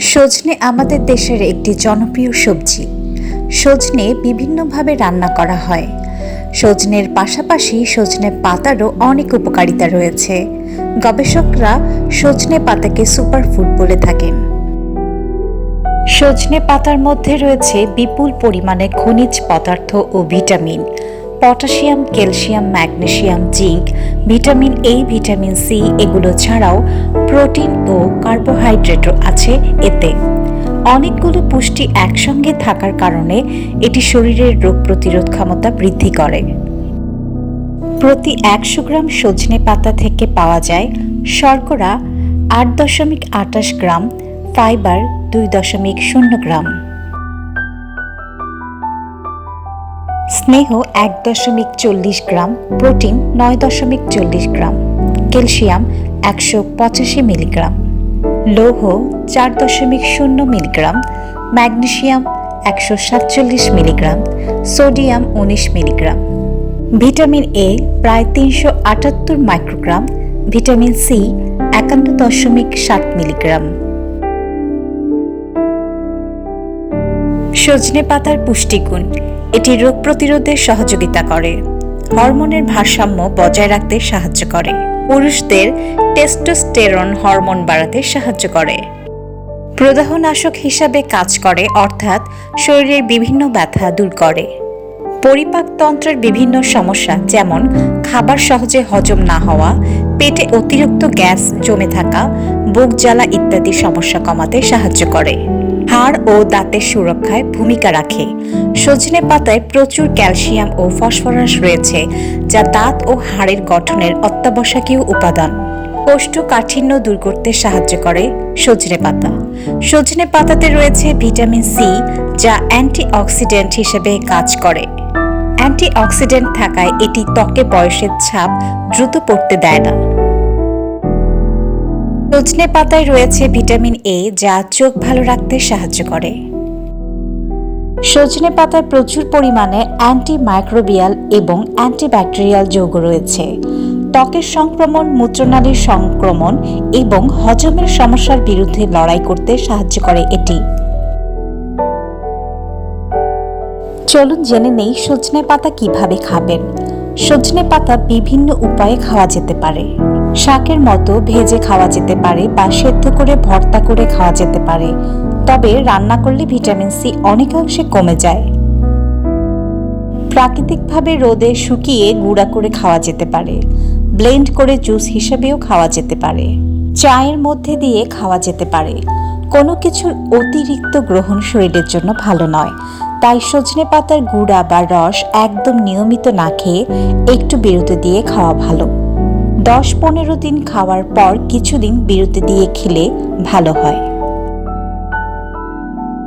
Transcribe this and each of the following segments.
সজনে আমাদের দেশের একটি জনপ্রিয় সবজি। সজনে বিভিন্নভাবে রান্না করা হয়। সজনের পাশাপাশি সজনে পাতারও অনেক উপকারিতা রয়েছে। গবেষকরা সজনে পাতাকে সুপারফুড বলে থাকেন। সজনে পাতার মধ্যে রয়েছে বিপুল পরিমাণে খনিজ পদার্থ ও vitamin. Potassium, calcium magnesium zinc, vitamin A vitamin C এগুলো ছাড়াও প্রোটিন ও কার্বোহাইড্রেটও আছে এতে। অনেকগুলো পুষ্টি একসঙ্গে থাকার কারণে এটি শরীরের রোগ প্রতিরোধ ক্ষমতা বৃদ্ধি করে। প্রতি একশো গ্রাম সজনে পাতা থেকে পাওয়া যায় শর্করা আট দশমিক আটাশ গ্রাম, ফাইবার দুই দশমিক শূন্য গ্রাম। স্নেহ এক দশমিক চল্লিশ গ্রাম, প্রোটিন নয় দশমিক চল্লিশ গ্রাম, ক্যালসিয়াম একশো পঁচাশি মিলিগ্রাম, লৌহ চার দশমিক শূন্য মিলিগ্রাম ম্যাগনেশিয়াম একশো সাতচল্লিশ মিলিগ্রাম, সোডিয়াম উনিশ মিলিগ্রাম। ভিটামিন এ প্রায় তিনশো আটাত্তর মাইক্রোগ্রাম, ভিটামিন সি একান্ন দশমিক সাত মিলিগ্রাম। সজনে পাতার পুষ্টিগুণ এটি রোগ প্রতিরোধে সহযোগিতা করে। হরমোনের ভারসাম্য বজায় রাখতে সাহায্য করে। পুরুষদের টেস্টোস্টেরন হরমোন বাড়াতে সাহায্য করে। প্রদাহনাশক হিসাবে কাজ করে, অর্থাৎ শরীরের বিভিন্ন ব্যথা দূর করে। পরিপাকতন্ত্রের বিভিন্ন সমস্যা, যেমন খাবার সহজে হজম না হওয়া, পেটে অতিরিক্ত গ্যাস জমে থাকা, বুক জ্বালা ইত্যাদি সমস্যা কমাতে সাহায্য করে। হাড় ও দাঁতের সুরক্ষায় ভূমিকা রাখে। সজনে পাতায় প্রচুর ক্যালসিয়াম ও ফসফরাস রয়েছে, যা দাঁত ও হাড়ের গঠনের অত্যাবশ্যকীয় উপাদান। কোষ্ঠকাঠিন্য দূর করতে সাহায্য করে সজনে পাতা। সজনে পাতাতে রয়েছে ভিটামিন সি, যা অ্যান্টিঅক্সিডেন্ট হিসেবে কাজ করে। অ্যান্টিঅক্সিডেন্ট থাকায় এটি ত্বকে বয়সের ছাপ দ্রুত পড়তে দেয় না। সজনে পাতায় রয়েছে ভিটামিন এ যা চোখ ভালো রাখতে সাহায্য করে। সজনে পাতায় প্রচুর পরিমাণে অ্যান্টিমাইক্রোবিয়াল এবং অ্যান্টিব্যাকটেরিয়াল যৌগ রয়েছে। ত্বকের সংক্রমণ, মূত্রনালীর সংক্রমণ এবং হজমের সমস্যার বিরুদ্ধে লড়াই করতে সাহায্য করে এটি। চলুন জেনে নেই সজনে পাতা কীভাবে খাবেন। সজনে পাতা বিভিন্ন উপায়ে খাওয়া যেতে পারে। শাকের মতো ভেজে খাওয়া যেতে পারে বা সেদ্ধ করে ভর্তা করে খাওয়া যেতে পারে। তবে রান্না করলে ভিটামিন সি অনেকাংশে কমে যায়। প্রাকৃতিকভাবে রোদে শুকিয়ে গুঁড়া করে খাওয়া যেতে পারে। ব্লেন্ড করে জুস হিসেবেও খাওয়া যেতে পারে। চায়ের মধ্যে দিয়ে খাওয়া যেতে পারে। কোনো কিছুর অতিরিক্ত গ্রহণ শরীরের জন্য ভালো নয়। তাই সজনে পাতার গুঁড়া বা রস একদম নিয়মিত না খেয়ে একটু বিরতি দিয়ে খাওয়া ভালো। দশ পনেরো দিন খাওয়ার পর কিছুদিন বিরতি দিয়ে খেলে ভালো হয়।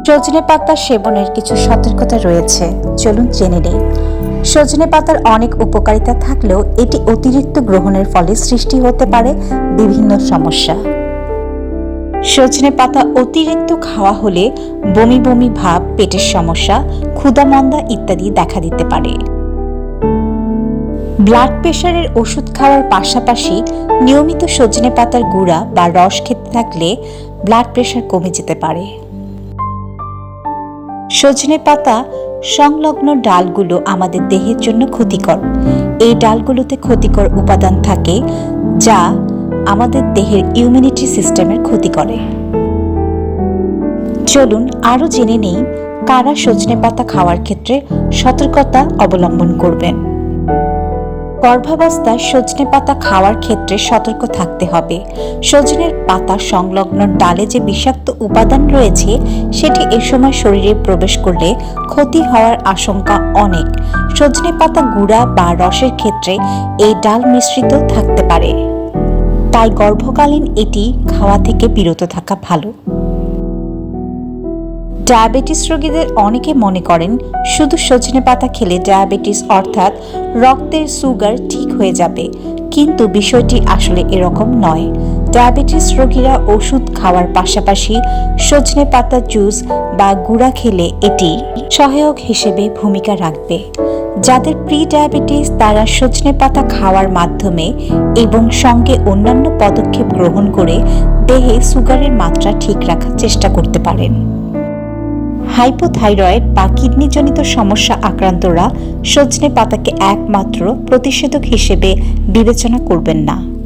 সজনে পাতা সেবনের কিছু সতর্কতা রয়েছে, চলুন জেনে নেই। সজনে পাতার অনেক উপকারিতা থাকলেও এটি অতিরিক্ত গ্রহণের ফলে সৃষ্টি হতে পারে বিভিন্ন সমস্যা। সজনে পাতা অতিরিক্ত খাওয়া হলে বমি বমি ভাব, পেটের সমস্যা ক্ষুধামন্দা ইত্যাদি দেখা দিতে পারে। ব্লাড প্রেশারের ওষুধ খাওয়ার পাশাপাশি নিয়মিত সজনে পাতার গুঁড়া বা রস খেতে থাকলে ব্লাড প্রেশার কমে যেতে পারে। সজনে পাতা সংলগ্ন ডালগুলো আমাদের দেহের জন্য ক্ষতিকর। এই ডালগুলোতে ক্ষতিকর উপাদান থাকে যা আমাদের দেহের ইমিউনিটি সিস্টেমের ক্ষতি করে। চলুন আরও জেনে নেই কারা সজনে পাতা খাওয়ার ক্ষেত্রে সতর্কতা অবলম্বন করবেন। গর্ভাবস্থায় সজনে পাতা খাওয়ার ক্ষেত্রে সতর্ক থাকতে হবে। সজনের পাতা সংলগ্ন ডালে যে বিষাক্ত উপাদান রয়েছে, সেটি এ সময় শরীরে প্রবেশ করলে ক্ষতি হওয়ার আশঙ্কা অনেক। সজনে পাতা গুঁড়া বা রসের ক্ষেত্রে এই ডাল মিশ্রিত থাকতে পারে। তাই গর্ভকালীন এটি খাওয়া থেকে বিরত থাকা ভালো। ডায়াবেটিস রোগীদের অনেকে মনে করেন শুধু সজনে পাতা খেলে ডায়াবেটিস অর্থাৎ রক্তের সুগার ঠিক হয়ে যাবে, কিন্তু বিষয়টি আসলে এরকম নয়। ডায়াবেটিস রোগীরা ওষুধ খাওয়ার পাশাপাশি সজনে পাতা জুস বা গুঁড়া খেলে এটি সহায়ক হিসেবে ভূমিকা রাখবে। যাদের প্রি ডায়াবেটিস তারা সজনে পাতা খাওয়ার মাধ্যমে এবং সঙ্গে অন্যান্য পদক্ষেপ গ্রহণ করে দেহে সুগারের মাত্রা ঠিক রাখার চেষ্টা করতে পারেন। হাইপোথাইরয়েড বা কিডনিজনিত সমস্যা আক্রান্তরা সজনে পাতাকে একমাত্র প্রতিষেধক হিসেবে বিবেচনা করবেন না।